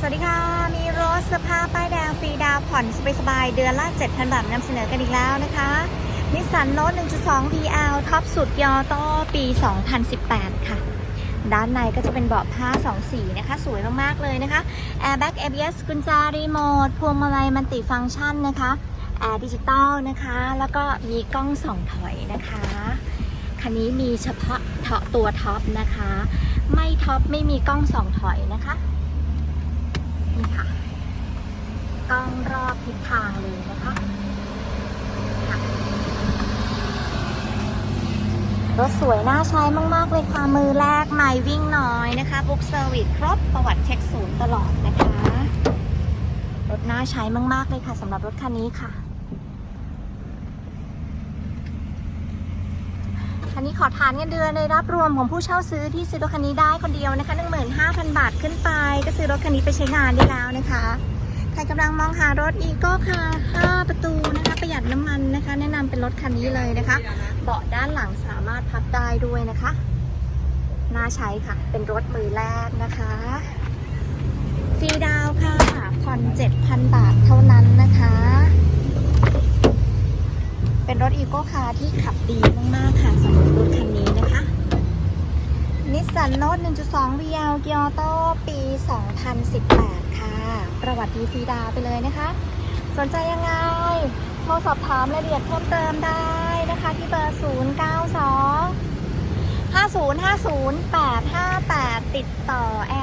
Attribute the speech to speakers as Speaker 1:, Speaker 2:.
Speaker 1: สวัสดีค่ะ มีรถสภาพป้ายแดงฟรีดาวผ่อนสบายๆเดือนละ7,000 บาทนำเสนอกันอีกแล้วนะคะนิสสันโนต1.2 PL ท็อปสุดยอโต้ปี 2018 ค่ะ ด้านในก็จะเป็นเบาะผ้า2สีนะคะ สวยมากๆเลยนะคะ Airbag ABS กุญแจรีโมทพวงมาลัยมันติฟังก์ชันนะคะแอร์ดิจิตอลนะคะ แล้วก็มีกล้องส่องถอยนะคะ คันนี้มีเฉพาะเทาะตัวท็อปนะคะ ไม่ท็อปไม่มีกล้องส่องถอยนะคะ นี่ค่ะกล้องรอบทิศทางเลยนะคะรถสวยน่าใช้มากๆเลยค่ะ มือแรกไม่วิ่งน้อยนะคะบุ๊กเซอร์วิสครบประวัติเช็คศูนย์ตลอดนะคะ รถน่าใช้มากๆเลยค่ะสำหรับรถคันนี้ค่ะ คันนี้ขอทานเงินเดือนในรับรวมของผู้เช่าซื้อที่ซื้อรถคันนี้ได้คนเดียวนะคะ 15,000 บาทขึ้นไป ก็ซื้อรถคันนี้ไปใช้งานได้แล้วนะคะ ใครกำลังมองหารถอีโก้ค่ะ5ประตูนะคะประหยัดน้ำมันนะคะ แนะนำเป็นรถคันนี้เลยนะคะ เบาะด้านหลังสามารถพับได้ด้วยนะคะน่าใช้ค่ะ เป็นรถมือแรกนะคะฟรีดาวค่ะผ่อน7,000 บาทเท่านั้นนะคะ เป็นรถอี โก้คาร์ที่ขับดีมากๆค่ะสำหรับรถคันนี้นะคะนิสสันโนต1.2 VL เกียร์โตปี 2018 ค่ะ ประวัติดีฟีดาไปเลยนะคะ สนใจยังไงโทรสอบถามรายละเอียดเพิ่มเติมได้นะคะที่เบอร์ 092 5050 858 ติดต่อแอ